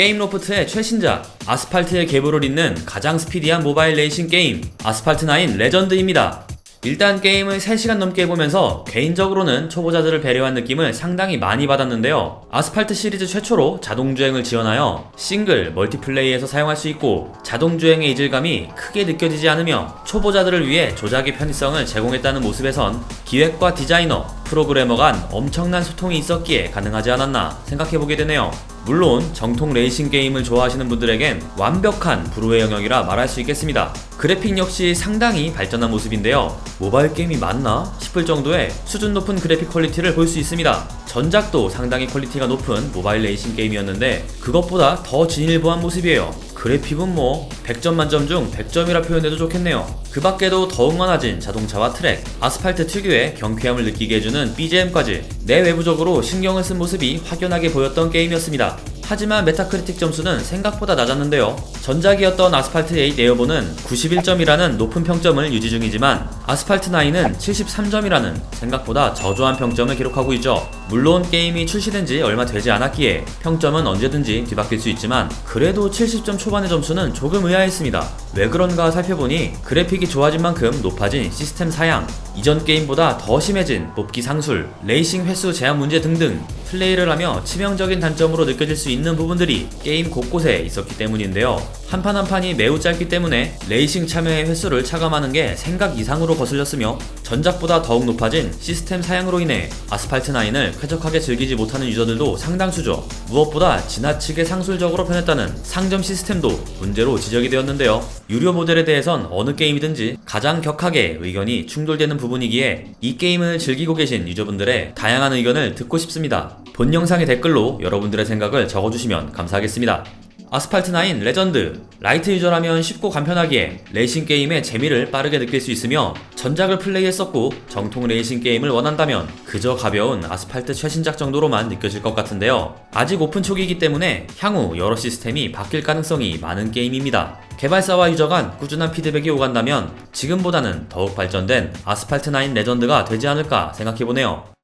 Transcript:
게임 로프트의 최신작 아스팔트의 계보를 잇는 가장 스피디한 모바일 레이싱 게임 아스팔트 9 레전드입니다. 일단 게임을 3시간 넘게 해보면서 개인적으로는 초보자들을 배려한 느낌을 상당히 많이 받았는데요. 아스팔트 시리즈 최초로 자동주행을 지원하여 싱글, 멀티플레이에서 사용할 수 있고 자동주행의 이질감이 크게 느껴지지 않으며 초보자들을 위해 조작의 편의성을 제공했다는 모습에선 기획과 디자이너, 프로그래머 간 엄청난 소통이 있었기에 가능하지 않았나 생각해보게 되네요. 물론 정통 레이싱 게임을 좋아하시는 분들에겐 완벽한 불후의 영역이라 말할 수 있겠습니다. 그래픽 역시 상당히 발전한 모습인데요. 모바일 게임이 맞나 싶을 정도의 수준 높은 그래픽 퀄리티를 볼 수 있습니다. 전작도 상당히 퀄리티가 높은 모바일 레이싱 게임이었는데 그것보다 더 진일보한 모습이에요. 그래픽은 뭐 100점 만점 중 100점이라 표현해도 좋겠네요. 그 밖에도 더욱 많아진 자동차와 트랙, 아스팔트 특유의 경쾌함을 느끼게 해주는 BGM까지 내외부적으로 신경을 쓴 모습이 확연하게 보였던 게임이었습니다. 하지만 메타크리틱 점수는 생각보다 낮았는데요. 전작이었던 아스팔트 8 에어본은 91점이라는 높은 평점을 유지 중이지만 아스팔트 9은 73점이라는 생각보다 저조한 평점을 기록하고 있죠. 물론 게임이 출시된 지 얼마 되지 않았기에 평점은 언제든지 뒤바뀔 수 있지만 그래도 70점 초반의 점수는 조금 의아했습니다. 왜 그런가 살펴보니 그래픽이 좋아진 만큼 높아진 시스템 사양, 이전 게임보다 더 심해진 뽑기 상술, 레이싱 횟수 제한 문제 등등 플레이를 하며 치명적인 단점으로 느껴질 수 있는 부분들이 게임 곳곳에 있었기 때문인데요. 한 판 한 판이 매우 짧기 때문에 레이싱 참여의 횟수를 차감하는 게 생각 이상으로 거슬렸으며 전작보다 더욱 높아진 시스템 사양으로 인해 아스팔트 9을 쾌적하게 즐기지 못하는 유저들도 상당수죠. 무엇보다 지나치게 상술적으로 변했다는 상점 시스템도 문제로 지적이 되었는데요. 유료 모델에 대해선 어느 게임이든지 가장 격하게 의견이 충돌되는 부분이기에 이 게임을 즐기고 계신 유저분들의 다양한 의견을 듣고 싶습니다. 본 영상의 댓글로 여러분들의 생각을 적어주시면 감사하겠습니다. 아스팔트 9 레전드 라이트 유저라면 쉽고 간편하기에 레이싱 게임의 재미를 빠르게 느낄 수 있으며 전작을 플레이했었고 정통 레이싱 게임을 원한다면 그저 가벼운 아스팔트 최신작 정도로만 느껴질 것 같은데요. 아직 오픈 초기이기 때문에 향후 여러 시스템이 바뀔 가능성이 많은 게임입니다. 개발사와 유저 간 꾸준한 피드백이 오간다면 지금보다는 더욱 발전된 아스팔트 9 레전드가 되지 않을까 생각해보네요.